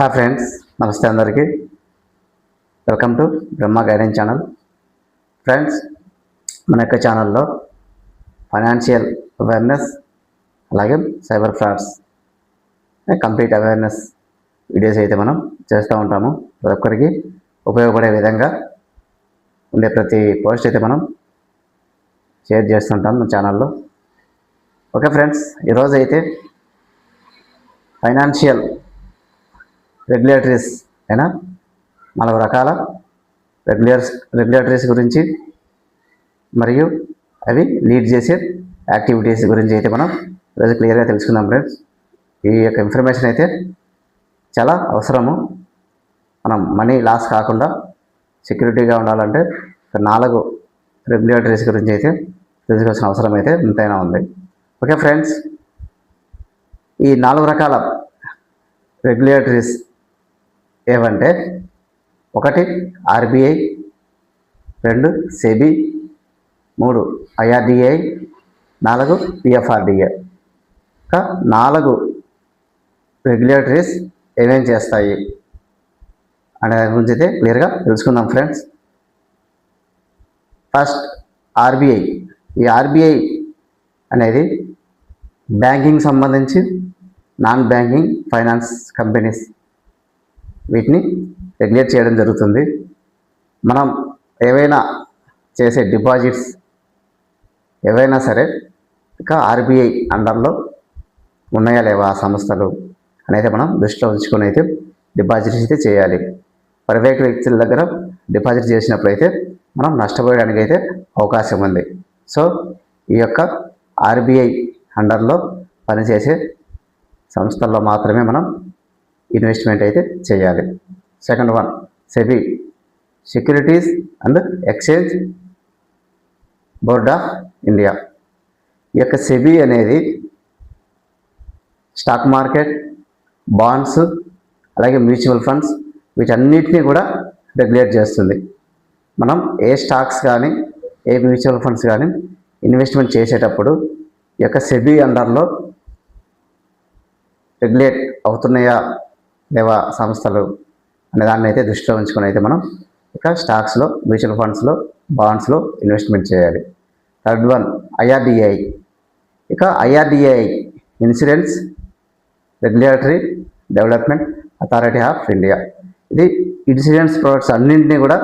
Hi friends నమస్తే అందరికీ. Welcome to Brahma guidance channel friends మన యొక్క ఛానల్లో ఫైనాన్షియల్ అవేర్నెస్ అలాగే cyber frauds complete awareness videos అయితే మనం చేస్తూ ఉంటాము. ప్రతి ఒక్కరికి ఉపయోగపడే విధంగా ఉండే ప్రతి పోస్ట్ అయితే మనం షేర్ చేస్తుంటాం మన ఛానల్లో ఓకే ఫ్రెండ్స్ ఈరోజు అయితే ఫైనాన్షియల్ రెగ్యులేటరీస్ అయినా నాలుగు రకాల రెగ్యులేటర్స్ రెగ్యులేటరీస్ గురించి మరియు అవి లీడ్ చేసే యాక్టివిటీస్ గురించి అయితే మనం ఈరోజు క్లియర్గా తెలుసుకుందాం ఫ్రెండ్స్ ఈ యొక్క ఇన్ఫర్మేషన్ అయితే చాలా అవసరము. మనం మనీ లాస్ కాకుండా సెక్యూరిటీగా ఉండాలంటే నాలుగు రెగ్యులేటరీస్ గురించి అయితే తెలుసుకోవాల్సిన అవసరం అయితే ఎంతైనా ఉంది. ఓకే ఫ్రెండ్స్ ఈ నాలుగు రకాల రెగ్యులేటరీస్ ఏవంటే ఒకటి ఆర్బీఐ రెండు సెబీ మూడు ఐఆర్డిఐ నాలుగు పిఎఫ్ఆర్డిఏ. ఇంకా నాలుగు రెగ్యులేటరీస్ ఏమేం చేస్తాయి అనే దాని గురించి అయితే క్లియర్గా తెలుసుకుందాం ఫ్రెండ్స్. First RBI. ఈ ఆర్బీఐ అనేది బ్యాంకింగ్ సంబంధించి నాన్ బ్యాంకింగ్ ఫైనాన్స్ కంపెనీస్. వీటిని రెగ్యులేట్ చేయడం జరుగుతుంది. మనం ఏవైనా చేసే డిపాజిట్స్ ఏవైనా సరే ఇక ఆర్బీఐ అండర్లో ఉన్నాయా లేవా ఆ సంస్థలు అనేది మనం దృష్టిలో ఉంచుకొని అయితే డిపాజిట్ అయితే చేయాలి. ప్రైవేట్ వ్యక్తుల దగ్గర డిపాజిట్ చేసినప్పుడైతే మనం నష్టపోయడానికి అయితే అవకాశం ఉంది. సో ఈ యొక్క ఆర్బీఐ అండర్లో పనిచేసే సంస్థల్లో మాత్రమే మనం ఇన్వెస్ట్మెంట్ అయితే చేయాలి. Second one SEBI securities and exchange board of India. ఈ యొక్క సెబీ అనేది స్టాక్ మార్కెట్ బాండ్స్ అలాగే మ్యూచువల్ ఫండ్స్ వీటన్నిటిని కూడా రెగ్యులేట్ చేస్తుంది. మనం ఏ స్టాక్స్ కానీ ఏ మ్యూచువల్ ఫండ్స్ కానీ ఇన్వెస్ట్మెంట్ చేసేటప్పుడు ఈ యొక్క సెబీ అండర్లో రెగ్యులేట్ అవుతున్నాయా లేవా సంస్థలు అనే దాన్ని అయితే దృష్టిలో ఉంచుకొని అయితే మనం ఇక స్టాక్స్లో మ్యూచువల్ ఫండ్స్లో బాండ్స్లో ఇన్వెస్ట్మెంట్ చేయాలి. థర్డ్ వన్ ఐఆర్డిఐ ఇక IRDAI insurance regulatory development authority of India. ఇది ఇన్సూరెన్స్ ప్రొడక్ట్స్ అన్నింటినీ కూడా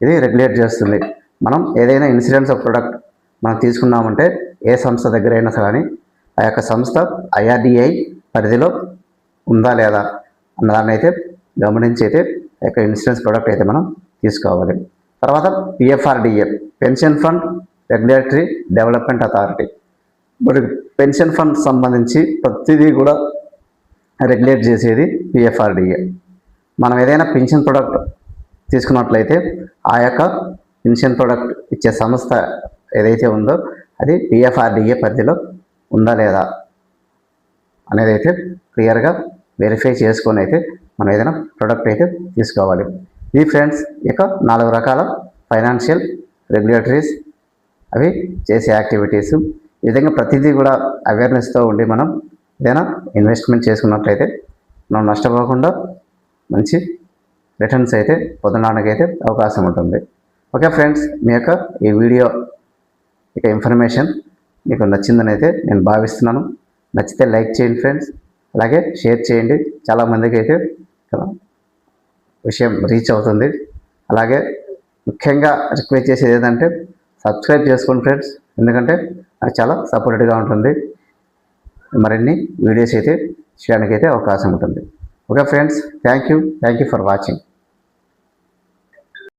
ఇది రెగ్యులేట్ చేస్తుంది. మనం ఏదైనా ఇన్సూరెన్స్ ప్రొడక్ట్ మనం తీసుకున్నామంటే ఏ సంస్థ దగ్గర అయినా కానీ ఆ యొక్క సంస్థ ఐఆర్డిఐ పరిధిలో ఉందా లేదా? అన్నదాన్ని అయితే గమనించి అయితే ఆ యొక్క ఇన్సూరెన్స్ ప్రోడక్ట్ అయితే మనం తీసుకోవాలి. తర్వాత PFRDA pension fund regulatory development authority. మరి పెన్షన్ ఫండ్ సంబంధించి ప్రతిదీ కూడా రెగ్యులేట్ చేసేది పిఎఫ్ఆర్డిఏ మనం ఏదైనా పెన్షన్ ప్రోడక్ట్ తీసుకున్నట్లయితే ఆ యొక్క పెన్షన్ ప్రోడక్ట్ ఇచ్చే సంస్థ ఏదైతే ఉందో అది పిఎఫ్ఆర్డిఏ పరిధిలో ఉందా లేదా అనేది అయితే క్లియర్గా వెరిఫై చేసుకొని అయితే మనం ఏదైనా ప్రోడక్ట్ అయితే తీసుకోవాలి. ఇది ఫ్రెండ్స్ ఇక నాలుగు రకాల ఫైనాన్షియల్ రెగ్యులేటరీస్ అవి చేసే యాక్టివిటీస్ ఈ విధంగా ప్రతిదీ కూడా అవేర్నెస్తో ఉండి మనం ఏదైనా ఇన్వెస్ట్మెంట్ చేసుకున్నట్లయితే మనం నష్టపోకుండా మంచి రిటర్న్స్ అయితే పొందడానికి అయితే అవకాశం ఉంటుంది. ఓకే ఫ్రెండ్స్ మీ యొక్క ఈ వీడియో ఇక ఇన్ఫర్మేషన్ మీకు నచ్చిందని అయితే నేను భావిస్తున్నాను. నచ్చితే లైక్ చేయండి ఫ్రెండ్స్ అలాగే షేర్ చేయండి. చాలామందికి అయితే విషయం రీచ్ అవుతుంది. అలాగే ముఖ్యంగా రిక్వెస్ట్ చేసేది ఏంటంటే సబ్స్క్రైబ్ చేసుకోండి ఫ్రెండ్స్. ఎందుకంటే నాకు చాలా సపోర్ట్గా ఉంటుంది. మరిన్ని వీడియోస్ అయితే చేయడానికి అయితే అవకాశం ఉంటుంది. Okay friends thank you. Thank you for watching.